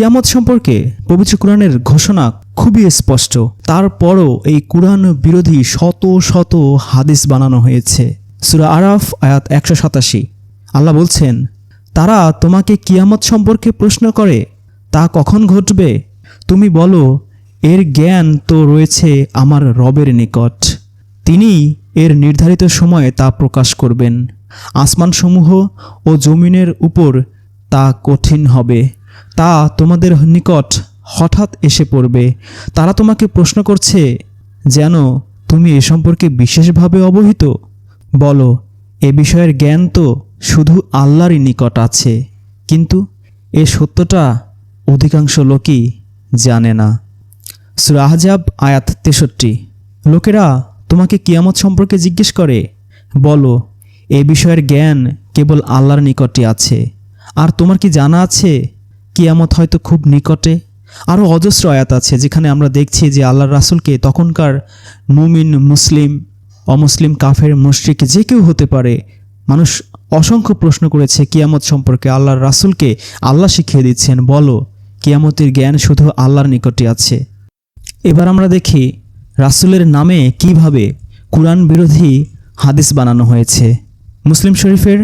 কিয়ামত সম্পর্কে পবিত্র কোরআনের ঘোষণা খুবই স্পষ্ট। তারপরও এই কোরআন বিরোধী শত শত হাদিস বানানো হয়েছে। সুরা আরাফ, আয়াত একশো সাতাশি। আল্লাহ বলছেন, তারা তোমাকে কিয়ামত সম্পর্কে প্রশ্ন করে, তা কখন ঘটবে? তুমি বলো, এর জ্ঞান তো রয়েছে আমার রবের নিকট। তিনি এর নির্ধারিত সময়ে তা প্রকাশ করবেন। আসমানসমূহ ও জমিনের উপর তা কঠিন হবে। তা তোমাদের নিকট হঠাৎ এসে পড়বে। তারা তোমাকে প্রশ্ন করছে, যেন তুমি এ সম্পর্কে বিশেষভাবে অবহিত? বলো, এ বিষয়ের জ্ঞান তো শুধু আল্লাহরই নিকট আছে, কিন্তু এ সত্যটা অধিকাংশ লোকই জানে না। সুরা আহজাব, আয়াত তেষট্টি। লোকেরা তোমাকে কিয়ামত সম্পর্কে জিজ্ঞেস করে, বলো, এ বিষয়ের জ্ঞান কেবল আল্লাহর নিকটে আছে, আর তোমার কি জানা আছে কিয়ামত হয়তো খুব নিকটে। আরও অজস্র আয়াত আছে যেখানে আমরা দেখছি যে আল্লাহর রাসুলকে তখনকার মুমিন, মুসলিম, অমুসলিম, কাফের, মুশরিক যে কেউ হতে পারে, মানুষ অসংখ্য প্রশ্ন করেছে কিয়ামত সম্পর্কে আল্লাহর রাসুলকে আল্লাহ শিখিয়ে দিচ্ছেন, বলো, কিয়ামতের জ্ঞান শুধু আল্লাহর নিকটে আছে। এবার আমরা দেখি রাসুলের নামে কীভাবে কোরআন বিরোধী হাদিস বানানো হয়েছে। মুসলিম শরীফের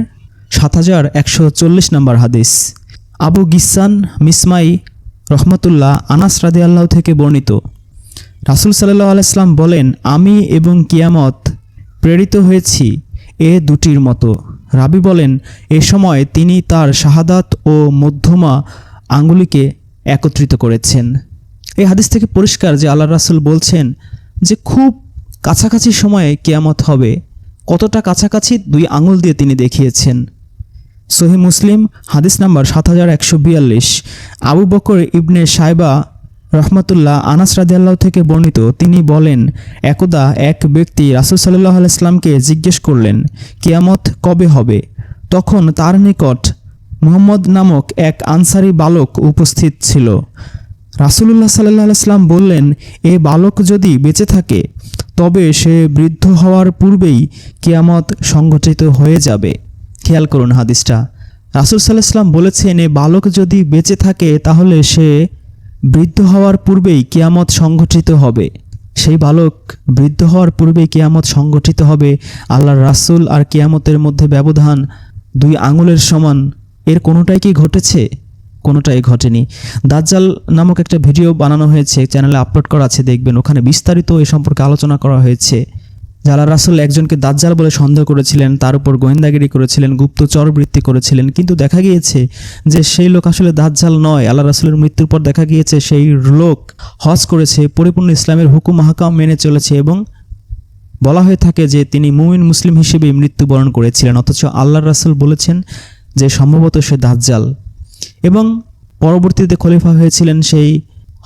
সাত হাজার একশো চল্লিশ নম্বর হাদিস। আবু গিসান মিসমাই রহমতুল্লাহ আনাস রাদি আল্লাহ থেকে বর্ণিত। রাসুল সাল্লাহ আলাইসলাম বলেন, আমি এবং কিয়ামত প্রেরিত হয়েছি এ দুটির মতো। রাবি বলেন, এ সময় তিনি তার শাহাদাত ও মধ্যমা আঙ্গুলিকে একত্রিত করেছেন। এই হাদিস থেকে পরিষ্কার যে আল্লাহ রাসুল বলছেন যে খুব কাছাকাছি সময়ে কেয়ামত হবে। কতটা কাছাকাছি? দুই আঙুল দিয়ে তিনি দেখিয়েছেন। সহি মুসলিম, হাদিস নাম্বার সাত হাজার একশো বিয়াল্লিশ। আবু বকর ইবনে সাইবা রহমতুল্লাহ আনাস রাদিয়াল্লাহ থেকে বর্ণিত, তিনি বলেন, একদা এক ব্যক্তি রাসুল সাল্লাহ আলাইসলামকে জিজ্ঞেস করলেন, কিয়ামত কবে হবে? তখন তার নিকট মুহাম্মদ নামক এক আনসারি বালক উপস্থিত ছিল। রাসুলুল্লাহ সাল্লাহ আলাইসলাম বললেন, এ বালক যদি বেঁচে থাকে, তবে সে বৃদ্ধ হওয়ার পূর্বেই কিয়ামত সংগঠিত হয়ে যাবে। খেয়াল করুন হাদিসটা। রাসুল সাল্লাহ সাল্লাম বলেছেন, এ বালক যদি বেঁচে থাকে, তাহলে সে বৃদ্ধ হওয়ার পূর্বেই কেয়ামত সংগঠিত হবে। সেই বালক বৃদ্ধ হওয়ার পূর্বেই কেয়ামত সংগঠিত হবে। আল্লাহর রাসুল আর কেয়ামতের মধ্যে ব্যবধান দুই আঙুলের সমান। এর কোনোটাই কি ঘটেছে? কোনোটাই ঘটেনি। দাজ্জাল নামক একটা ভিডিও বানানো হয়েছে, চ্যানেলে আপলোড করা আছে, দেখবেন। ওখানে বিস্তারিত এ সম্পর্কে আলোচনা করা হয়েছে। যারা রাসুল একজনকে দাজ্জাল বলে সন্দেহ করেছিলেন, তার উপর গোয়েন্দাগিরি করেছিলেন গুপ্তচর বৃত্তি করেছিলেন, কিন্তু দেখা গিয়েছে যে সেই লোক আসলে দাজ্জাল নয়। আল্লাহ রাসুলের মৃত্যুর পর দেখা গিয়েছে সেই লোক হজ করেছে, পরিপূর্ণ ইসলামের হুকুম, মাহাকাম মেনে চলেছে এবং বলা হয়ে থাকে যে তিনি মুমিন মুসলিম হিসেবে মৃত্যুবরণ করেছিলেন, অথচ আল্লাহ রাসুল বলেছেন যে সম্ভবত সে দাজ্জাল। এবং পরবর্তীতে খলিফা হয়েছিলেন সেই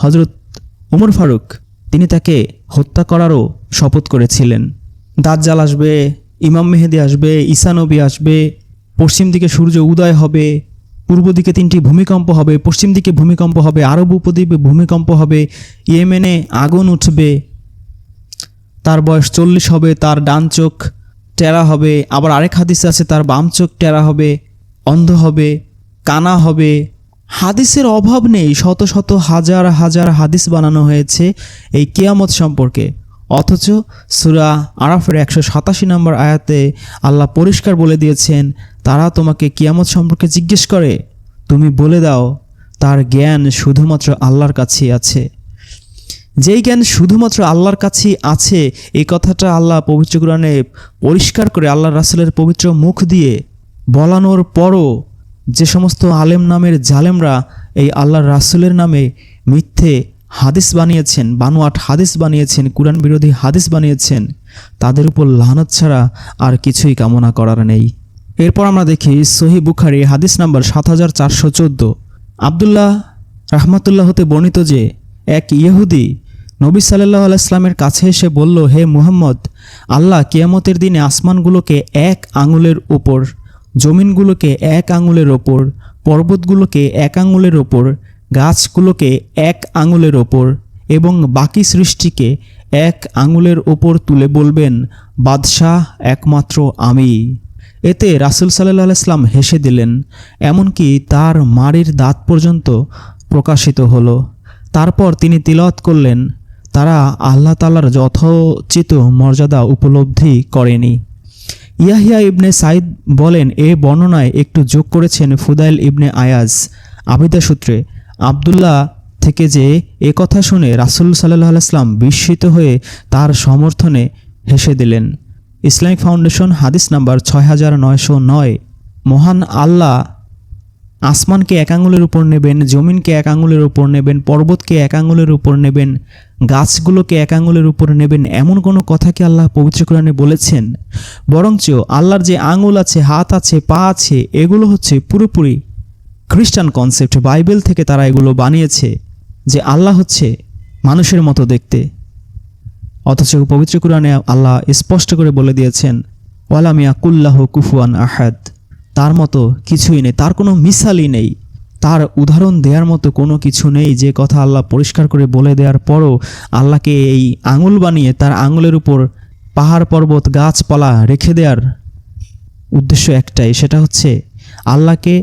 হজরত উমর ফারুক। তিনি তাকে হত্যা করারও শপথ করেছিলেন। দাজ্জাল আসবে, ইমাম মেহেদি আসবে, ঈসা নবী আসবে, পশ্চিম দিকে সূর্য উদয় হবে, পূর্ব দিকে তিনটি ভূমিকম্প হবে, পশ্চিম দিকে ভূমিকম্প হবে, আরব উপদ্বীপে ভূমিকম্প হবে, ইয়েমেনে আগুন উঠবে, তার বয়স চল্লিশ হবে, তার ডান চোখ টেরা হবে, আবার আরেক হাদিসে আছে, তার বাম চোখ টেরা হবে, অন্ধ হবে, কানা হবে। হাদিসের অভাব নেই, শত শত হাজার হাজার হাদিস বানানো হয়েছে এই কেয়ামত সম্পর্কে। অথচ সুরা আরাফের একশো সাতাশি নম্বর আয়াতে আল্লাহ পরিষ্কার বলে দিয়েছেন, তারা তোমাকে কিয়ামত সম্পর্কে জিজ্ঞেস করে। তুমি বলে দাও, তার জ্ঞান শুধুমাত্র আল্লাহর কাছেই আছে। যেই জ্ঞান শুধুমাত্র আল্লাহর কাছেই আছে, এই কথাটা আল্লাহ পবিত্র কোরআনে পরিষ্কার করে আল্লাহ রাসুলের পবিত্র মুখ দিয়ে বলানোর পরও যে সমস্ত আলেম নামের জালেমরা এই আল্লাহ রাসুলের নামে মিথ্যে হাদিস বানিয়েছেন, বানোয়াট হাদিস বানিয়েছেন, কোরআন বিরোধী হাদিস বানিয়েছেন, তাদের উপর লানত ছাড়া আর কিছুই কামনা করার নেই। এরপর আমরা দেখি সহি বুখারি, হাদিস নাম্বার সাত হাজার চারশো চোদ্দ। আবদুল্লাহ রাহমাতুল্লাহ হতে বর্ণিত যে, এক ইহুদি নবী সাল্লাহ আলাইসলামের কাছে এসে বলল, হে মুহাম্মদ, আল্লাহ কিয়ামতের দিনে আসমানগুলোকে এক আঙুলের ওপর জমিনগুলোকে এক আঙুলের ওপর পর্বতগুলোকে এক আঙুলের ওপর গাছগুলোকে এক আঙুলের ওপর এবং বাকি সৃষ্টিকে এক আঙুলের ওপর তুলে বলবেন, বাদশাহ একমাত্র আমি। এতে রাসুল সাল্লাহ আলাইসলাম হেসে দিলেন, এমনকি তার মাড়ির দাঁত পর্যন্ত প্রকাশিত হলো। তারপর তিনি তিলওয়াত করলেন, তারা আল্লাহ তালার যথোচিত মর্যাদা উপলব্ধি করেনি। ইয়াহিয়া ইবনে সাইদ বলেন, এ বর্ণনায় একটু যোগ করেছেন ফুদাইল ইবনে আয়াজ, আবিদা সূত্রে। আবদুল্লাহ থেকে যে এ কথা শুনে রাসুল সাল্লাহ আলাইসলাম বিস্মিত হয়ে তার সমর্থনে হেসে দিলেন। ইসলামিক ফাউন্ডেশন হাদিস নাম্বার ছয় হাজার নয়শো নয়। মহান আল্লাহ আসমানকে এক আঙুলের উপর নেবেন, জমিনকে এক আঙুলের উপর নেবেন, পর্বতকে এক আঙুলের উপর নেবেন, গাছগুলোকে এক আঙুলের উপর নেবেন, এমন কোনো কথা কি আল্লাহ পবিত্র কোরআনে বলেছেন? বরঞ্চ আল্লাহর যে আঙুল আছে, হাত আছে, পা আছে, এগুলো হচ্ছে পুরোপুরি খ্রিস্টান কনসেপ্ট বাইবেল থেকে তারা এগুলো বানিয়েছে যে আল্লাহ হচ্ছে মানুষের মতো দেখতে। অথচ পবিত্র কোরআনে আল্লাহ স্পষ্ট করে বলে দিয়েছেন ওয়ালামিয়া কুল্লাহ কুফুয়ান আহাদ। তার মতো কিছুই নেই, তার কোনো মিসালই নেই। তার উদাহরণ দেওয়ার মতো কোনো কিছু নেই, যে কথা আল্লাহ পরিষ্কার করে বলে দেওয়ার পরও আল্লাহকে এই আঙুল বানিয়ে তার আঙুলের উপর পাহাড়, পর্বত, গাছপালা রেখে দেওয়ার উদ্দেশ্য একটাই, সেটা হচ্ছে আল্লাহকে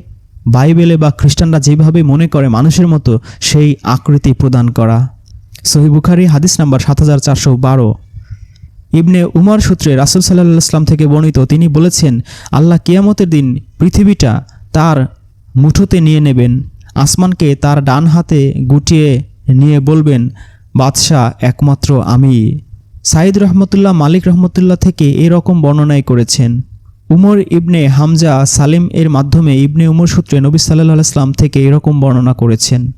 বাইবেলে বা খ্রিস্টানরা যেভাবে মনে করে মানুষের মতো, সেই আকৃতি প্রদান করা। সহি বুখারি, হাদিস নাম্বার সাত হাজার চারশো বারো। ইবনে উমার সূত্রে রাসুল সাল্লাহ ইসলাম থেকে বর্ণিত, তিনি বলেছেন, আল্লাহ কিয়ামতের দিন পৃথিবীটা তার মুঠোতে নিয়ে নেবেন, আসমানকে তার ডান হাতে গুটিয়ে নিয়ে বলবেন, বাদশাহ একমাত্র আমি। সাইদ রহমতুল্লাহ, মালিক রহমতুল্লাহ থেকে এরকম বর্ণনাই করেছেন। উমর ইবনে হামজা সালিম এর মাধ্যমে ইবনে উমর সূত্রে নবী সাল্লাহ ইসলাম থেকে এরকম বর্ণনা করেছেন।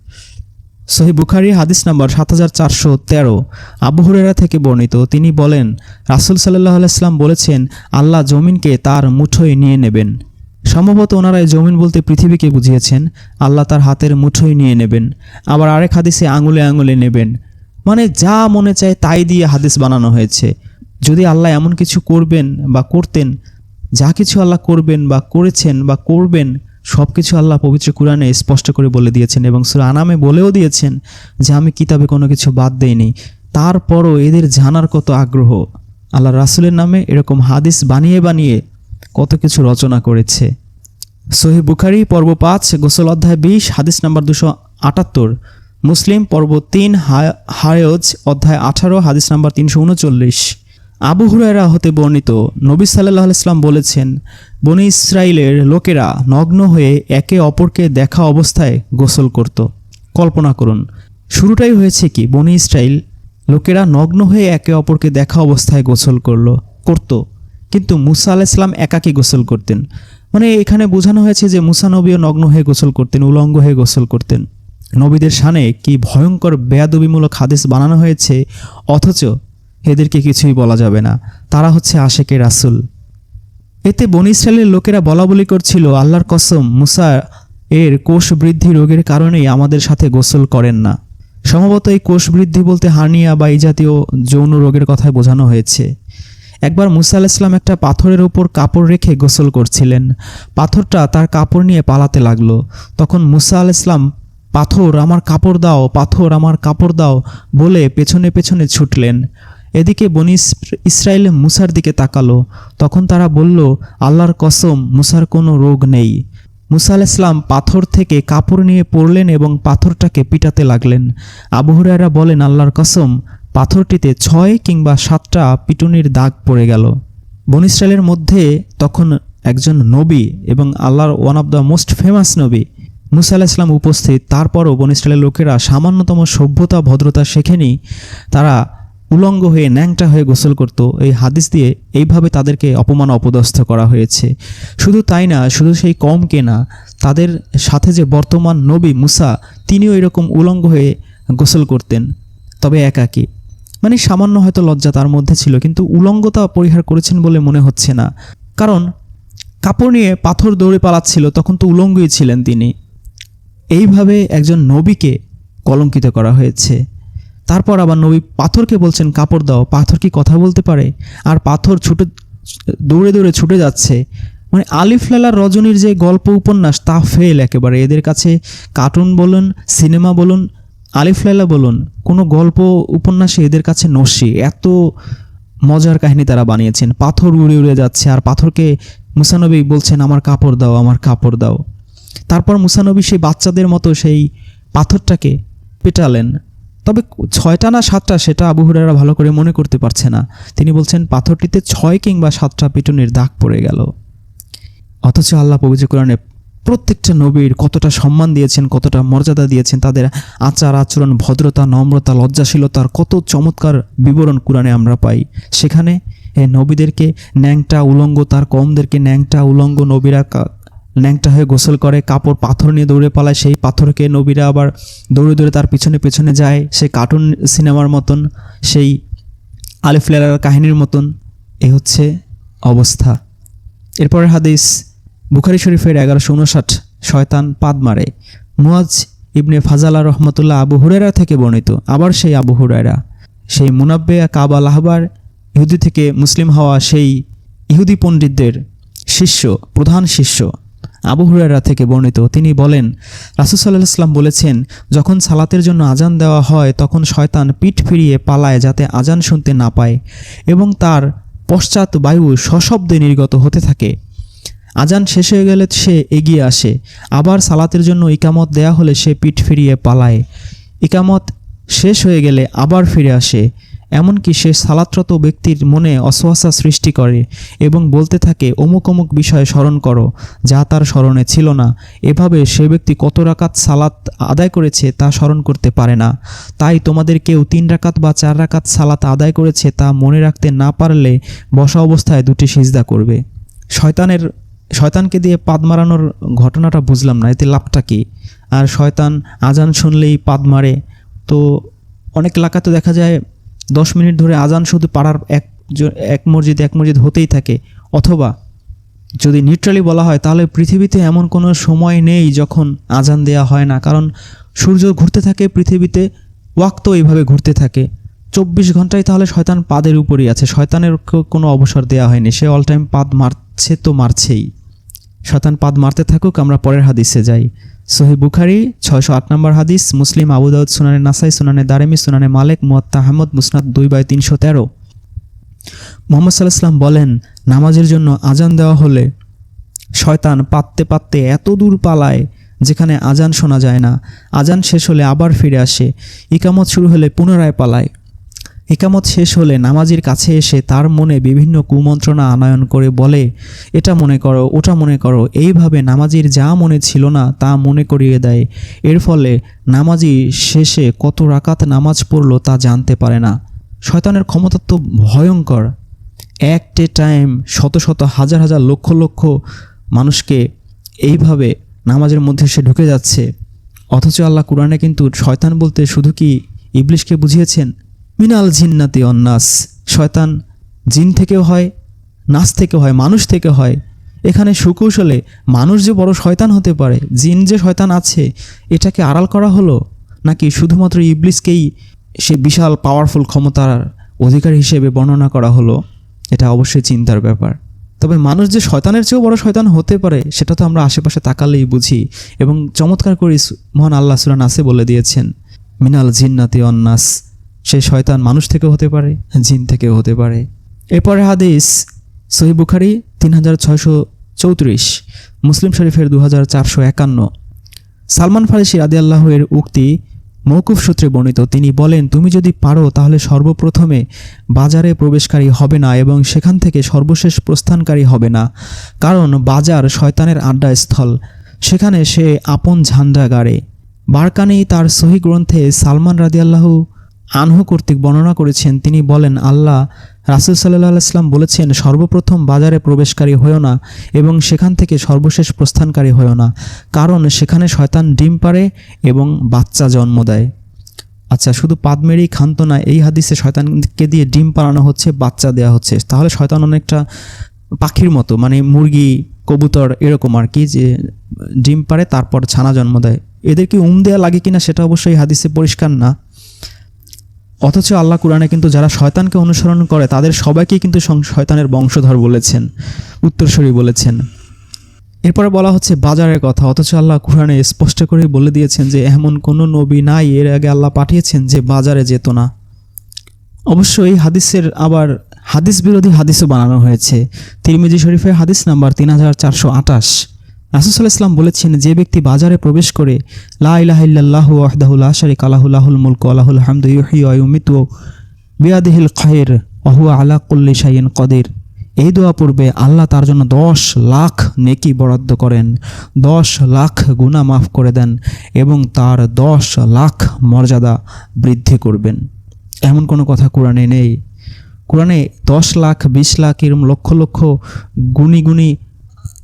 সহি বুখারি হাদিস নাম্বার সাত হাজার চারশো তেরো। আবু হুরেরা থেকে বর্ণিত, তিনি বলেন, রাসুল সাল্লাহ আলাইসলাম বলেছেন, আল্লাহ জমিনকে তার মুঠোয় নিয়ে নেবেন। সম্ভবত ওনারা জমিন বলতে পৃথিবীকে বুঝিয়েছেন, আল্লাহ তার হাতের মুঠোয় নিয়ে নেবেন। আবার আরেক হাদিসে আঙুলে আঙুলে নেবেন। মানে যা মনে চায় তাই দিয়ে হাদিস বানানো হয়েছে। যদি আল্লাহ এমন কিছু করবেন বা করতেন যা কিছু আল্লাহ করবেন বা করেছেন বা করবেন সব কিছু আল্লাহ পবিত্র কোরআনে স্পষ্ট করে বলে দিয়েছেন এবং সুরা আনামে বলেও দিয়েছেন যে আমি কিতাবে কোনো কিছু বাদ দেইনি। তারপরও এদের জানার কত আগ্রহ। আল্লাহ রাসুলের নামে এরকম হাদিস বানিয়ে বানিয়ে কত কিছু রচনা করেছে। সহি বুখারি পর্ব পাঁচ, গোসল অধ্যায় বিশ, হাদিস নাম্বার দুশো আটাত্তর। মুসলিম পর্ব তিন হায়জ অধ্যায় আঠারো, হাদিস নাম্বার তিনশো উনচল্লিশ। আবু হুরায়রা হতে বর্ণিত নবী সাল্লাহ ইসলাম বলেছেন, বনি ইসরায়েলের লোকেরা নগ্ন হয়ে একে অপরকে দেখা অবস্থায় গোসল করত। কল্পনা করুন, শুরুটাই হয়েছে কি? বনি ইসরায়েল লোকেরা নগ্ন হয়ে একে অপরকে দেখা অবস্থায় গোসল করল, করত। কিন্তু মুসা আলাহ ইসলাম একাকী গোসল করতেন। মানে এখানে বোঝানো হয়েছে যে মুসা নবীও নগ্ন হয়ে গোসল করতেন, উলঙ্গ হয়ে গোসল করতেন। নবীদের সানে কি ভয়ঙ্কর বেয়াদবিমূলক হাদিস বানানো হয়েছে, অথচ এদেরকে কিছুই বলা যাবে না। তারা হচ্ছে আশেকে রাসুল। এতে বন ইসরায়েলের লোকেরা বলা বলি করছিল, আল্লাহর কসম, মুসা এর কোষ বৃদ্ধি রোগের কারণেই আমাদের সাথে গোসল করেন না। সম্ভবত এই কোষ বৃদ্ধি বলতে হার্নিয়া বা এই জাতীয় যৌন রোগের কথায় বোঝানো হয়েছে। একবার মুসা আল ইসলাম একটা পাথরের ওপর কাপড় রেখে গোসল করছিলেন। পাথরটা তার কাপড় নিয়ে পালাতে লাগল। তখন মুসা আল ইসলাম পাথর, আমার কাপড় দাও, পাথর, আমার কাপড় দাও বলে পেছনে পেছনে ছুটলেন। এদিকে বনি ইসরায়েল মুসার দিকে তাকালো। তখন তারা বলল, আল্লাহর কসম, মুসার কোনো রোগ নেই। মুসা আল ইসলাম পাথর থেকে কাপড় নিয়ে পড়লেন এবং পাথরটাকে পিটাতে লাগলেন। আবহরারা বলেন, আল্লাহর কসম, পাথরটিতে ছয় কিংবা সাতটা পিটুনির দাগ পড়ে গেল। বন ইসরায়েলের মধ্যে তখন একজন নবী এবং আল্লাহর one of the most famous নবী মুসা আলাহ ইসলাম উপস্থিত। তারপরও বন ইসরায়েলের লোকেরা সামান্যতম সভ্যতা, ভদ্রতা শেখেনি। তারা উলঙ্গ হয়ে ন্যাংটা হয়ে গোসল করত, এই হাদিস দিয়ে এইভাবে তাদেরকে অপমান অপদস্থ করা হয়েছে। শুধু তাই না, শুধু সেই কমকে না, তাদের সাথে যে বর্তমান নবী মুসা, তিনিও এরকম উলঙ্গ হয়ে গোসল করতেন, তবে একাকী। মানে সামান্য হয়তো লজ্জা তার মধ্যে ছিল, কিন্তু উলঙ্গতা পরিহার করেছেন বলে মনে হচ্ছে না। কারণ কাপড় নিয়ে পাথর দৌড়ে পালাচ্ছিল, তখন তো উলঙ্গই ছিলেন তিনি। এইভাবে একজন নবীকে কলঙ্কিত করা হয়েছে। তারপর আবার নবী পাথরকে বলছেন, কাপড় দাও, পাথর কি কথা বলতে পারে? আর পাথর ছুটে, দৌড়ে দৌড়ে ছুটে যাচ্ছে। মানে আলিফ লালার রজনীর যে গল্প উপন্যাস, তা ফেল একেবারে। এদের কাছে কার্টুন বলুন সিনেমা বলুন, আলিফ লালা বলুন, কোনো গল্প উপন্যাসে এদের কাছে নস্যি। এত মজার কাহিনী তারা বানিয়েছেন। পাথর উড়ে উড়ে যাচ্ছে, আর পাথরকে মুসানবী বলছেন, আমার কাপড় দাও, আমার কাপড় দাও। তারপর মুসানবী সেই বাচ্চাদের মতো সেই পাথরটাকে পেটালেন। তবে ছয়টা না সাতটা সেটা আবু হুরায়রা ভালো করে মনে করতে পারছে না। তিনি বলছেন, পাথরটিতে ছয় কিংবা সাতটা পিটুনির দাগ পড়ে গেল। অথচ আল্লাহ পবিত্র কোরআনে প্রত্যেকটা নবীর কতটা সম্মান দিয়েছেন, কতটা মর্যাদা দিয়েছেন, তাদের আচার আচরণ, ভদ্রতা, নম্রতা, লজ্জাশীলতার কত চমৎকার বিবরণ কোরআনে আমরা পাই। সেখানে নবীদেরকে ন্যাংটা উলঙ্গ, তার কমদেরকে ন্যাংটা উলঙ্গ নবীরা ন্যাংটা হয়ে গোসল করে, কাপড় পাথর নিয়ে দৌড়ে পালায়। সেই পাথরকে নবীরা আবার দৌড়ে দৌড়ে তার পিছনে পেছনে যায়। সেই কার্টুন সিনেমার মতন, সেই আলিফ কাহিনীর মতন। এ হচ্ছে অবস্থা। এরপরের হাদিস, বুখারি শরীফের এগারোশো উনষাট, শয়তান পাদ মারে। মুয়াজ ইবনে ফাজালা রহমতুল্লাহ আবু হুরেরা থেকে বর্ণিত। আবার সেই আবু হুরায়রা। সেই মুনাব্বে কাব আহবার ইহুদি থেকে মুসলিম হওয়া সেই ইহুদি পণ্ডিতদের শিষ্য, প্রধান শিষ্য। আবু হুরায়রা থেকে বর্ণিত, তিনি বলেন রাসুসাল্লাহ ইসলাম বলেছেন, যখন সালাতের জন্য আজান দেওয়া হয়, তখন শয়তান পিঠ ফিরিয়ে পালায় যাতে আজান শুনতে না পায় এবং তার পশ্চাৎ বায়ু সশব্দে নির্গত হতে থাকে। আজান শেষ হয়ে গেলে সে এগিয়ে আসে, আবার সালাতের জন্য ইকামত দেয়া হলে সে পিঠ ফিরিয়ে পালায়। ইকামত শেষ হয়ে গেলে আবার ফিরে আসে। এমনকি সে সালাতরত ব্যক্তির মনে অসহসা সৃষ্টি করে এবং বলতে থাকে, অমুক অমুক বিষয়ে স্মরণ করো, যা তার স্মরণে ছিল না। এভাবে সে ব্যক্তি কত রাকাত সালাত আদায় করেছে তা স্মরণ করতে পারে না। তাই তোমাদের কেউ তিন রাকাত বা চার রাকাত সালাত আদায় করেছে তা মনে রাখতে না পারলে বসা অবস্থায় দুটি সিজদা করবে। শয়তানের, শয়তানকে দিয়ে পাদ মারানোর ঘটনাটা বুঝলাম না, এতে লাভটা কি? আর শয়তান আজান শুনলেই পাদ মারে। তো অনেক এলাকাতে দেখা যায় দশ মিনিট ধরে আজান শুধু পাড়ার এক এক মসজিদ এক মসজিদ হতেই থাকে। অথবা যদি নিউট্রালি বলা হয়, তাহলে পৃথিবীতে এমন কোনো সময় নেই যখন আজান দেয়া হয় না। কারণ সূর্য ঘুরতে থাকে পৃথিবীতে, ওয়াক্ত এইভাবে ঘুরতে থাকে। চব্বিশ ঘন্টায় তাহলে শয়তান পাদের উপরই আছে। শয়তানের কোনো অবসর দেওয়া হয়নি। সে অল টাইম পাদ মারছে তো মারছেই। শয়তান পাদ মারতে থাকুক, আমরা পরের হাদিসে যাই। সহি বুখারি, ছয়শো আট নম্বর হাদিস, মুসলিম আবু দাউদ সুনানে নাসাই, সুনানে দারেমি, সুনানে মালেক মুয়াত্তা আহমদ, মুসনাদ দুই বাই তিনশো তেরো। মোহাম্মদ সাল্লাহ সাল্লাম বলেন, নামাজের জন্য আজান দেওয়া হলে শয়তান পাততে পাততে এত দূর পালায় যেখানে আজান শোনা যায় না। আজান শেষ হলে আবার ফিরে আসে। ইকামত শুরু হলে পুনরায় পালায়। ইকামত শেষ হলে নামাজির কাছে এসে তার মনে বিভিন্ন কুমন্ত্রণা আনয়ন করে বলে, এটা মনে করো, ওটা মনে করো, এইভাবে নামাজির যা মনে ছিল না তা মনে করিয়ে দেয়। এর ফলে নামাজি শেষে কত রাকাত নামাজ পড়ল তা জানতে পারে না। শয়তানের ক্ষমতা তো ভয়ঙ্কর। একটে টাইম শত শত হাজার হাজার লক্ষ লক্ষ মানুষকে এইভাবে নামাজের মধ্যে সে ঢুকে যাচ্ছে। অথচ আল্লাহ কোরআনে কিন্তু শয়তান বলতে শুধু কি ইবলিশকে বুঝিয়েছেন? মিনাল জিন্নাতি অন্নাস। শয়তান জিন থেকেও হয় নাচ থেকে হয়, মানুষ থেকে হয়। এখানে সুকৌশলে মানুষ যে বড় শয়তান হতে পারে, জিন যে শয়তান আছে, এটাকে আড়াল করা হলো? নাকি শুধুমাত্র ইবলিসকেই সে বিশাল পাওয়ারফুল ক্ষমতার অধিকার হিসেবে বর্ণনা করা হলো? এটা অবশ্যই চিন্তার ব্যাপার। তবে মানুষ যে শয়তানের চেয়েও বড় শয়তান হতে পারে, সেটা তো আমরা আশেপাশে তাকালেই বুঝি এবং চমৎকার করে মহান আল্লাহ সুরান আসে বলে দিয়েছেন, মিনাল জিন্নাতি অন্নাস। সে শয়তান মানুষ থেকেও হতে পারে, জিন থেকেও হতে পারে। এরপরে হাদিস সহি বুখারি তিন হাজার ছয়শো চৌত্রিশ, মুসলিম শরীফের দু হাজার চারশো একান্ন। সালমান ফারিসি আদি আল্লাহের উক্তি মৌকুফ সূত্রে বর্ণিত। তিনি বলেন, তুমি যদি পারো, তাহলে সর্বপ্রথমে বাজারে প্রবেশকারী হবে না এবং সেখান থেকে সর্বশেষ প্রস্থানকারী হবে না। কারণ বাজার শয়তানের আড্ডা স্থল সেখানে সে আপন ঝান্ডা গাড়ে। বারকানি তার সহি গ্রন্থে সালমান রাদিয়াল্লাহু আনহু কর্তৃক বর্ণনা করেছেন, তিনি বলেন, আল্লাহ রাসুল সাল্লাহ ইসলাম বলেছেন, সর্বপ্রথম বাজারে প্রবেশকারী হয়েও না এবং সেখান থেকে সর্বশেষ প্রস্থানকারী হয়েও না, কারণ সেখানে শয়তান ডিম পারে এবং বাচ্চা জন্ম দেয়। আচ্ছা শুধু পাদ মেরেই ক্ষান্ত না, এই হাদিসে শয়তানকে দিয়ে ডিম পাড়ানো হচ্ছে, বাচ্চা দেওয়া হচ্ছে। তাহলে শয়তান অনেকটা পাখির মতো মানে মুরগি, কবুতর এরকম আর কি, যে ডিম পারে তারপর ছানা জন্ম দেয়। এদেরকে উম দেওয়া লাগে কিনা সেটা অবশ্যই হাদিসে পরিষ্কার না। অথচ আল্লাহ কোরআনে কিন্তু যারা শয়তানকে অনুসরণ করে, তাদের সবাইকে কিন্তু শয়তানের বংশধর বলেছেন, উত্তরসূরি বলেছেন। এরপরে বলা হচ্ছে বাজারের কথা, অথচ আল্লাহ কোরআনে স্পষ্ট করে বলে দিয়েছেন যে, এমন কোনো নবী নাই, এর আগে আল্লাহ পাঠিয়েছেন যে বাজারে যেত না। অবশ্য এই হাদিসের আবার হাদিস বিরোধী হাদিসও বানানো হয়েছে। তিরমিজি শরীফের হাদিস নাম্বার তিন হাজার চারশো আটাশ রাসুসাল্লাহ ইসলাম বলেছেন, যে ব্যক্তি বাজারে প্রবেশ করে, লা ইলাহা ইল্লাল্লাহু ওয়াহদাহুল আশারিক আলাহুল্লাহুল মুলক আলাহুল হামদু ইউহি ওয়া ইউমিতু, বিয়াদিহিল খায়ের অহুয়া আলা কুল্লি কদের। এই দোয়া পূর্বে আল্লাহ তার জন্য দশ লাখ নেকি বরাদ্দ করেন, দশ লাখ গুনাহ মাফ করে দেন এবং তার দশ লাখ মর্যাদা বৃদ্ধি করবেন। এমন কোনো কথা কোরআনে নেই। কোরআনে দশ লাখ, বিশ লাখ, এরম লক্ষ লক্ষ গুণী গুণী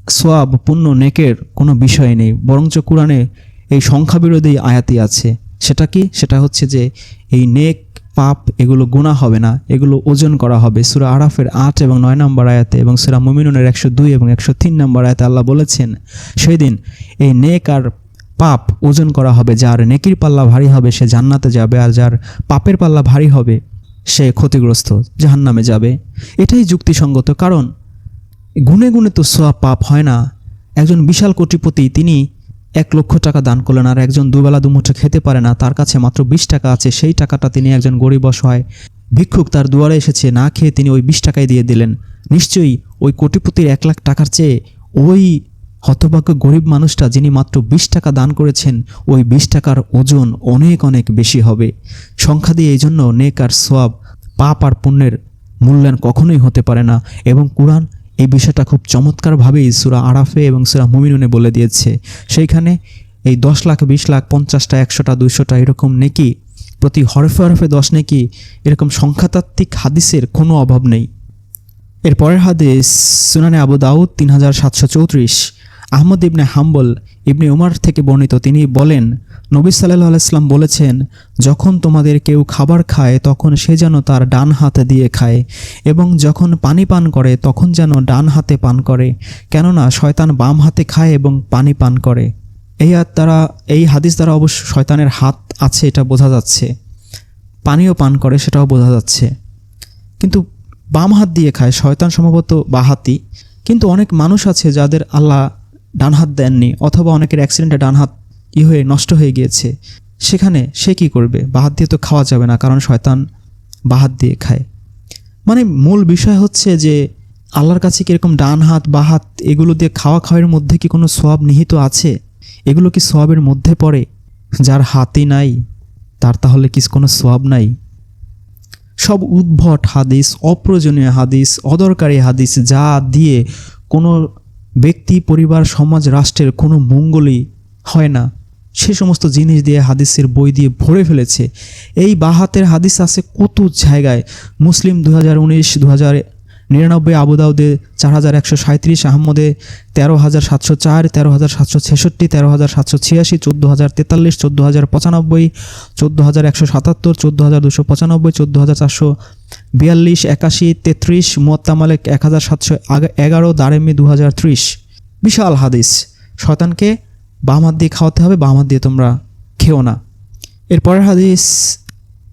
সোয়াব, পুণ্য, নেকের কোনো বিষয় নেই, বরঞ্চ কোরআনে এই সংখ্যা বিরোধী আয়াতি আছে। সেটা কি? সেটা হচ্ছে যে এই নেক, পাপ, এগুলো গুণা হবে না, এগুলো ওজন করা হবে। সুরা আরাফের আট এবং নয় নম্বর আয়াতে এবং সুরা মুমিনুনের একশো দুই এবং একশো তিন নম্বর আয়াতে আল্লাহ বলেছেন, সেই দিন এই নেক আর পাপ ওজন করা হবে। যার নেকির পাল্লা ভারী হবে, সে জান্নাতে যাবে, আর যার পাপের পাল্লা ভারী হবে, সে ক্ষতিগ্রস্ত জাহান্নামে যাবে। এটাই যুক্তিসঙ্গত কারণ। গুনে গুনে তো সোয়াব পাপ হয় না। একজন বিশাল কোটিপতি, তিনি এক লক্ষ টাকা দান করলেন আর একজন দুবেলা দুমুঠো খেতে পারে না, তার কাছে মাত্র বিশ টাকা আছে, সেই টাকাটা তিনি একজন গরিব অসহায় ভিক্ষুক তার দুয়ারে এসেছে, না খেয়ে তিনি ওই বিশ টাকায় দিয়ে দিলেন। নিশ্চয়ই ওই কোটিপতির এক লাখ টাকার চেয়ে ওই হতভাগ্য গরিব মানুষটা যিনি মাত্র বিশ টাকা দান করেছেন, ওই বিশ টাকার ওজন অনেক অনেক বেশি হবে। সংখ্যা দিয়ে এই জন্য নেক আর সোয়াব পাপ আর পুণ্যের মূল্যায়ন কখনোই হতে পারে না এবং কোরআন এই বিষয়টা খুব চমৎকারভাবেই সুরা আরাফে এবং সুরা মুমিনুনে বলে দিয়েছে। সেইখানে এই দশ লাখ, বিশ লাখ, পঞ্চাশটা, একশোটা, দুইশোটা এরকম নেকি, প্রতি হরফে হরফে দশ নেকি, এরকম সংখ্যাতাত্ত্বিক হাদিসের কোনো অভাব নেই। এরপরের হাদিস সুনানে আবু দাউদ তিন হাজার সাতশো চৌত্রিশ। আহমদ ইবনে হাম্বল ইবনে উমার থেকে বর্ণিত, তিনি বলেন, নবী সাল্লাহ আলাইসলাম বলেছেন, যখন তোমাদের কেউ খাবার খায়, তখন সে যেন তার ডান হাতে দিয়ে খায় এবং যখন পানি পান করে, তখন যেন ডান হাতে পান করে। কেননা, শয়তান বাম হাতে খায় এবং পানি পান করে। এই হাত দ্বারা, এই হাদিস দ্বারা অবশ্য শয়তানের হাত আছে, এটা বোঝা যাচ্ছে। পানিও পান করে, সেটাও বোঝা যাচ্ছে। কিন্তু বাম হাত দিয়ে খায়, শয়তান সম্ভবত বাহাতি কিন্তু অনেক মানুষ আছে যাদের আল্লাহ ডান হাত দেননি অথবা অনেকের অ্যাক্সিডেন্টে ডান হাত ই হয়ে নষ্ট হয়ে গিয়েছে। সেখানে সে কি করবে? বাহাত দিয়ে তো খাওয়া যাবে না, কারণ শয়তান বাহাত দিয়ে খায়। মানে মূল বিষয় হচ্ছে যে, আল্লাহর কাছে কীরকম ডান হাত বা হাত এগুলো দিয়ে খাওয়া খাওয়ার মধ্যে কি কোনো সোয়াব নিহিত আছে? এগুলো কি সোয়াবের মধ্যে পড়ে? যার হাতই নাই, তার তাহলে কি কোনো সোয়াব নাই? সব উদ্ভট হাদিস, অপ্রয়োজনীয় হাদিস, অদরকারী হাদিস যা দিয়ে কোনো ব্যক্তি, পরিবার, সমাজ, রাষ্ট্রের কোনো মঙ্গলই হয় না। সে সমস্ত জিনিস দিয়ে হাদিসের বই দিয়ে ভরে ফেলেছে। এই বাহাতের হাদিস আছে কত জায়গায়। মুসলিম দু হাজার উনিশ দু হাজার নিরানব্বই, আবুদাউদে চার হাজার একশো সাঁত্রিশ আহমদে তেরো হাজার সাতশো চার, তেরো হাজার সাতশো ছেষট্টি, তেরো হাজার সাতশো ছিয়াশি, চোদ্দ হাজার তেতাল্লিশ, চোদ্দ হাজার পঁচানব্বই, চোদ্দ হাজার একশো সাতাত্তর, চোদ্দ হাজার দুশো পঁচানব্বই, চোদ্দ হাজার চারশো বিয়াল্লিশ, একাশি, তেত্রিশ মোয়াত্তামালেক এক হাজার সাতশো এগারো, দারেমি দু হাজার ত্রিশ। বিশাল হাদিস। শয়তানকে বাম হাত দিয়ে খাওয়াতে হবে, বাম হাত দিয়ে তোমরা খেও না। এরপরের হাদিস,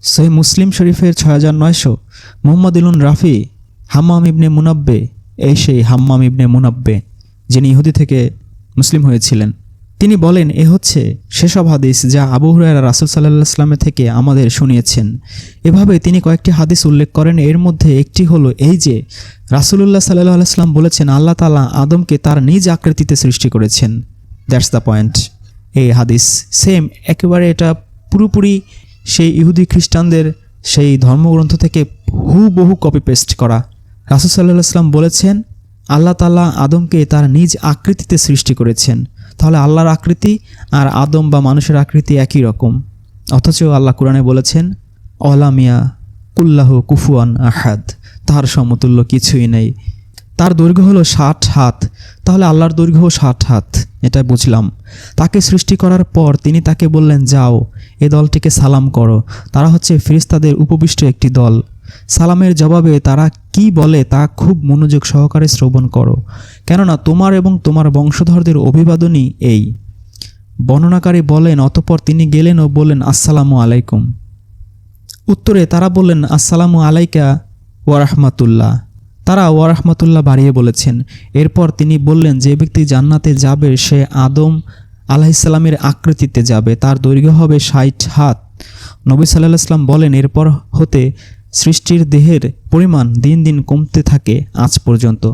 সহি মুসলিম শরীফের ছয় হাজার নয়শো। মোহাম্মদ ইলুন রাফি, হাম্মাম ইবনে মুনাব্বে, এই সেই হাম্মাম ইবনে মুনাব্বে, যিনি ইহুদি থেকে মুসলিম হয়েছিলেন। তিনি বলেন, এ হচ্ছে সেসব হাদিস যা আবু হুরায়রা রাসুল সাল্লাহ ইসলামের থেকে আমাদের শুনিয়েছেন। এভাবে তিনি কয়েকটি হাদিস উল্লেখ করেন। এর মধ্যে একটি হলো এই যে, রাসুলুল্লাহ সাল্লাহ আলাইসলাম বলেছেন, আল্লাহ তালা আদমকে তার নিজ আকৃতিতে সৃষ্টি করেছেন। দ্যাটস দ্য পয়েন্ট এই হাদিস সেম একেবারে এটা পুরোপুরি সেই ইহুদি খ্রিস্টানদের সেই ধর্মগ্রন্থ থেকে হু বহু কপি পেস্ট করা। রাসুল সাল্লাহ সাল্লাম বলেছেন, আল্লাহ তাল্লাহ আদমকে তার নিজ আকৃতিতে সৃষ্টি করেছেন। তাহলে আল্লাহর আকৃতি আর আদম বা মানুষের আকৃতি একই রকম। অথচ আল্লাহ কোরআনে বলেছেন, অলামিয়া কুল্লাহ কুফুয়ান আহাদ। তার সমতুল্য কিছুই নেই। তার দৈর্ঘ্য হলো ষাট হাত। তাহলে আল্লাহর দৈর্ঘ্য ষাট হাত, এটা বুঝলাম। তাকে সৃষ্টি করার পর তিনি তাকে বললেন, যাও, এ দলটিকে সালাম করো। তারা হচ্ছে ফিরিস্তাদের উপবিষ্ট একটি দল। সালামের জবাবে তারা কি বলে তা খুব মনোযোগ সহকারে শ্রবণ করো। কেননা তোমার এবং তোমার বংশধরদের অভিবাদনই এই। বর্ণনাকারী বলেন, অতপর তিনি গেলেন ও বললেন, আসসালামু আলাইকুম। উত্তরে তারা বললেন, আসসালামু আলাইকা ওয়ারহমাতুল্লাহ তারা ওয়ারহমাতুল্লাহ বাড়িয়ে বলেছেন। এরপর তিনি বললেন, যে ব্যক্তি জান্নাতে যাবে, সে আদম আলাহিসাল্লামের আকৃতিতে যাবে। তার দৈর্ঘ্য হবে ষাট হাত। নবী সাল্লাহ ইসলাম বলেন, এরপর হতে সৃষ্টির দেহের পরিমাণ দিন দিন কমতে থাকে আজ পর্যন্ত।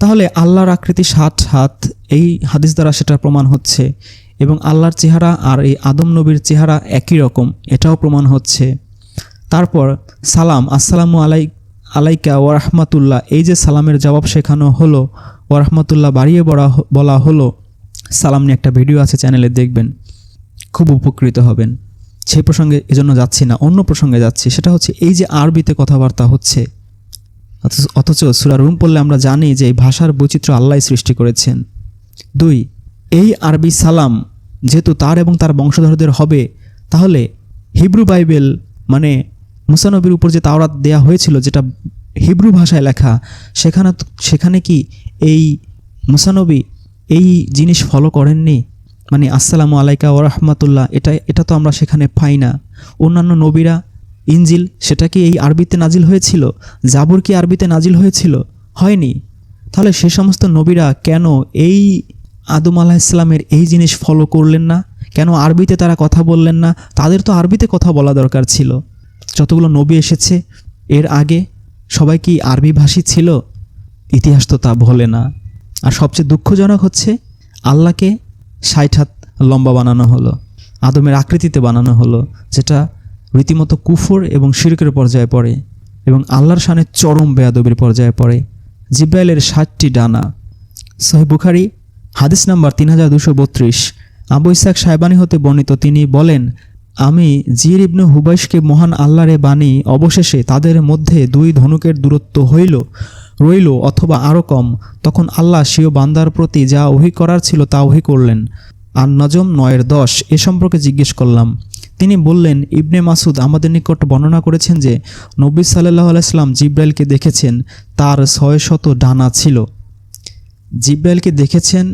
তাহলে আল্লাহর আকৃতি সাত হাত, এই হাদিস দ্বারা সেটা প্রমাণ হচ্ছে এবং আল্লাহর চেহারা আর এই আদম নবীর চেহারা একই রকম, এটাও প্রমাণ হচ্ছে। তারপর, সালাম, আসসালামু আলাই, আলাইকা ও রহমাতুল্লাহ, এই যে সালামের জবাব শেখানো হলো ও রহমাতুল্লাহ বাড়িয়ে বলা বলা হলো, সালাম নিয়ে একটা ভিডিও আছে, চ্যানেলে দেখবেন, খুব উপকৃত হবেন। সেই প্রসঙ্গে এজন্য যাচ্ছি না, অন্য প্রসঙ্গে যাচ্ছি। সেটা হচ্ছে এই যে আরবিতে কথাবার্তা হচ্ছে, অথচ সুরা রুম পড়লে আমরা জানি যে এই ভাষার বৈচিত্র্য আল্লাহ সৃষ্টি করেছেন। দুই, এই আরবি সালাম যেহেতু তার এবং তার বংশধরদের হবে, তাহলে হিব্রু বাইবেল মানে মুসানবীর উপর যে তাওরাত দেয়া হয়েছিল, যেটা হিব্রু ভাষায় লেখা, সেখানে সেখানে কি এই মুসানবী এই জিনিস ফলো করেননি? মানে আসসালামু আলাইকা ও রহমাতুল্লাহ, এটা এটা তো আমরা সেখানে পাই না। অন্যান্য নবীরা ইঞ্জিল সেটা কি এই আরবিতে নাজিল হয়েছিল? জাবর কি আরবিতে নাজিল হয়েছিল? হয়নি। তাহলে সে সমস্ত নবীরা কেন এই আদম আলাহ ইসলামের এই জিনিস ফলো করলেন না? কেন আরবিতে তারা কথা বললেন না? তাদের তো আরবিতে কথা বলা দরকার ছিল। যতগুলো নবী এসেছে, এর আগে সবাই কি আরবি ভাষী ছিল? ইতিহাস তো তা বলে না। আর সবচেয়ে দুঃখজনক হচ্ছে, আল্লাহকে ষাট হাত লম্বা বানানো হলো, আদমের আকৃতিতে বানানো হলো, যেটা রীতিমতো কুফর এবং শিরকের পর্যায়ে পড়ে এবং আল্লাহর সানে চরম বেয়াদবির পর্যায়ে পড়ে। জিব্রাইলের ষাটটি ডানা। সহি বুখারি, হাদিস নাম্বার তিন হাজার দুশো বত্রিশ। আবু ইসাক সাহেবানি হতে বর্ণিত তিনি বলেন, আমি জির ইবনু হুবাইশকে মহান আল্লাহরে বাণী অবশেষে তাদের মধ্যে দুই ধনুকের দূরত্ব হইল। রইল অথবা আরও কম, তখন আল্লাহ সিও বান্দার প্রতি যা ওহি করার ছিল তা ওহি করলেন। আর নজম নয়ের দশ, এ সম্পর্কে জিজ্ঞেস করলাম। তিনি বললেন, ইবনে মাসুদ আমাদের নিকট বর্ণনা করেছেন যে নব্বী সাল্লাহ আলাইসলাম জিব্রাইলকে দেখেছেন, তার ছয় শত ডানা ছিল। জিব্রাইলকে দেখেছেন?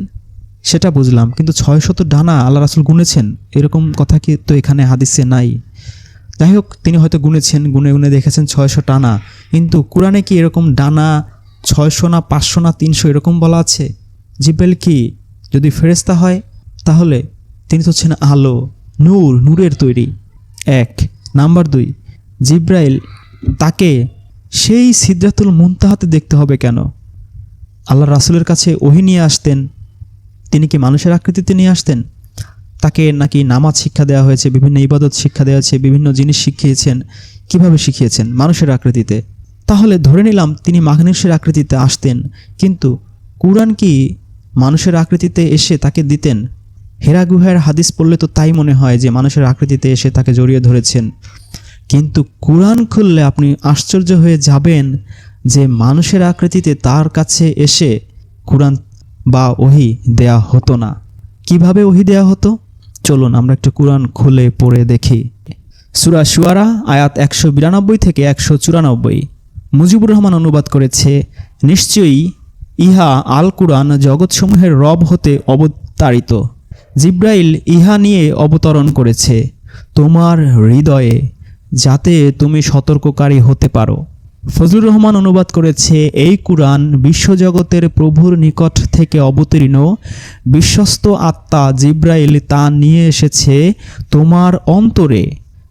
সেটা বুঝলাম, কিন্তু ছয় শত ডানা আল্লাহ রাসুল গুনেছেন? এরকম কথা কি তো এখানে হাদিসে নাই। যাই হোক, তিনি হয়তো গুনেছেন, গুনে গুনে দেখেছেন ছয়শো টানা কিন্তু কোরআনে কি এরকম ডানা ছয়শো না পাঁচশো না তিনশো এরকম বলা আছে? জিব্রাইল কি যদি ফেরেস্তা হয়, তাহলে তিনি তো হচ্ছেন আলো, নূর, নূরের তৈরি। এক। নাম্বার দুই, জিব্রাইল তাকে সেই সিদ্ধাতুল মুনতাহাতে দেখতে হবে কেন? আল্লাহ রাসুলের কাছে ওহি নিয়ে আসতেন। তিনি কি মানুষের আকৃতিতে নিয়ে আসতেন? তাকে নাকি নামাজ শিক্ষা দেওয়া হয়েছে, বিভিন্ন ইবাদত শিক্ষা দেওয়া হয়েছে, বিভিন্ন জিনিস শিখিয়েছেন। কীভাবে শিখিয়েছেন মানুষের আকৃতিতে? তাহলে ধরে নিলাম তিনি মানুষের আকৃতিতে আসতেন, কিন্তু কুরআন কি মানুষের আকৃতিতে এসে তাকে দিতেন? হেরা গুহার হাদিস পড়লে তো তাই মনে হয় যে মানুষের আকৃতিতে এসে তাকে জড়িয়ে ধরেছেন। কিন্তু কোরআন খুললে আপনি আশ্চর্য হয়ে যাবেন যে মানুষের আকৃতিতে তার কাছে এসে কোরআন বা ওহি দেয়া হতো না। কীভাবে ওহি দেয়া হতো? চলুন আমরা একটু কোরআন খুলে পড়ে দেখি। সুরা সুয়ারা আয়াত একশো বিরানব্বই থেকে একশো চুরানব্বই। মুজিবুর রহমান অনুবাদ করেছে, নিশ্চয়ই ইহা আল কুরআন জগৎসমূহের রব হতে অবতারিত। জিব্রাইল ইহা নিয়ে অবতরণ করেছে, তোমার হৃদয়ে, যাতে তুমি সতর্ককারী হতে পারো। ফজলুর রহমান অনুবাদ করেছে, এই কুরআন বিশ্বজগতের প্রভুর নিকট থেকে অবতীর্ণ। বিশ্বস্ত আত্মা জিব্রাইল তা নিয়ে এসেছে তোমার অন্তরে,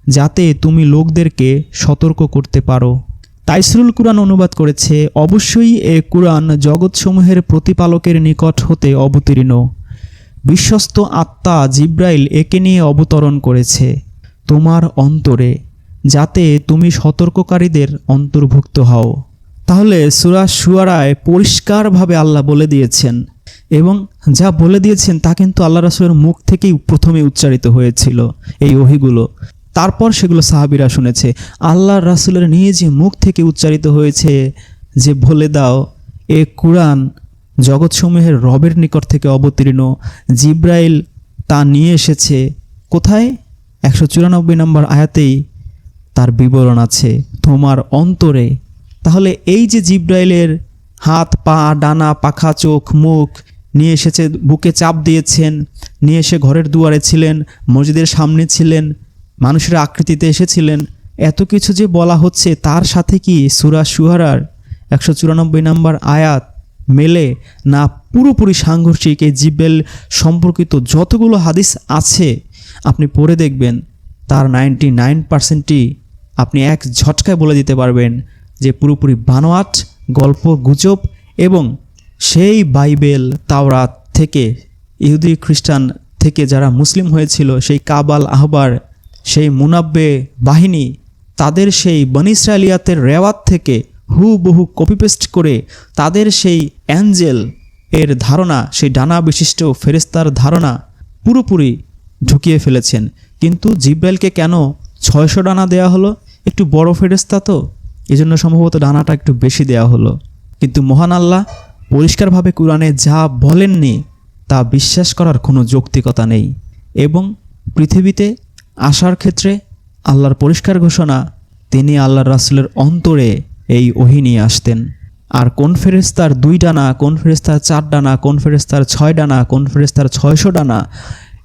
যাতে তুমি লোকদেরকে সতর্ক করতে পারো। তাইসরুল কুরআন অনুবাদ করেছে, অবশ্যই এ কুরআন জগৎসমূহের প্রতিপালকের নিকট হতে অবতীর্ণ। বিশ্বস্ত আত্মা জিব্রাইল একে নিয়ে অবতরণ করেছে, তোমার অন্তরে, যাতে তুমি সতর্ককারীদের অন্তর্ভুক্ত হও। তাহলে সুরা সুয়ারায় পরিষ্কারভাবে আল্লাহ বলে দিয়েছেন এবং যা বলে দিয়েছেন তা কিন্তু আল্লাহ রাসুলের মুখ থেকেই প্রথমে উচ্চারিত হয়েছিল এই ওহিগুলো। তারপর সেগুলো সাহাবিরা শুনেছে। আল্লাহ রাসুলের নিজ মুখ থেকে উচ্চারিত হয়েছে যে, বলে দাও, এ কুরআন জগৎসমূহের রবের নিকট থেকে অবতীর্ণ। জিব্রাইল তা নিয়ে এসেছে। কোথায়? একশো চুরানব্বই নম্বর আয়াতেই তার বিবরণ আছে, তোমার অন্তরে। তাহলে এই যে জিব্রাইলের হাত, পা, ডানা, পাখা, চোখ, মুখ নিয়ে এসেছে, বুকে চাপ দিয়েছেন, নিয়ে এসে ঘরের দুয়ারে ছিলেন, মসজিদের সামনে ছিলেন মানুষের আকৃতিতে এসেছিলেন, এত কিছু যে বলা হচ্ছে তার সাথে কি সুরা সুহারার একশো চুরানব্বই নম্বর আয়াত মেলে? না পুরোপুরি সাংঘর্ষিক এই জিব্বেল সম্পর্কিত যতগুলো হাদিস আছে আপনি পড়ে দেখবেন, তার নাইনটি নাইন পার্সেন্টই আপনি এক ঝটকায় বলে দিতে পারবেন যে পুরোপুরি বানোয়াট, গল্প, গুজব এবং সেই বাইবেল, তাওরাত থেকে, ইহুদি খ্রিস্টান থেকে যারা মুসলিম হয়েছিল, সেই কাবাল আহবার সেই মুনাব্বে বাহিনী তাদের সেই বনিসরালিয়াতের রেওয়াত থেকে হু বহু কপিপেস্ট করে তাদের সেই অ্যাঞ্জেল এর ধারণা, সেই ডানা বিশিষ্ট ফেরেস্তার ধারণা পুরোপুরি ঢুকিয়ে ফেলেছেন। কিন্তু জিব্রাইলকে কেন ছয়শো ডানা দেয়া হলো? একটু বড় ফেরেস্তা তো। এজন্য সম্ভবত ডানাটা একটু বেশি দেয়া হলো। কিন্তু মহান আল্লাহ পরিষ্কারভাবে কোরআনে যা বলেননি তা বিশ্বাস করার কোনো যৌক্তিকতা নেই। এবং পৃথিবীতে আসার ক্ষেত্রে আল্লাহর পরিষ্কার ঘোষণা, তিনি আল্লাহর রাসুলের অন্তরে এই ওহি নিয়ে আসতেন। আর কোন ফেরেস্তার দুই ডানা, কোন ফেরেস্তার চার ডানা, কোন ফেরেস্তার ছয় ডানা, কোন ফেরেস্তার ছয়শো ডানা,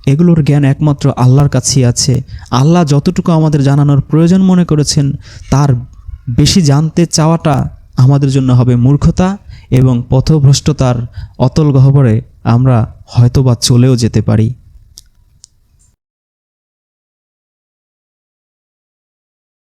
এগুলোর জ্ঞান একমাত্র আল্লাহর কাছেই আছে। আল্লাহ যতটুকু আমাদের জানানোর প্রয়োজন মনে করেছেন, তার বেশি জানতে চাওয়াটা আমাদের জন্য হবে মূর্খতা এবং পথভ্রষ্টতার অতল গহ্বরে আমরা হয়তোবা চলেও যেতে পারি।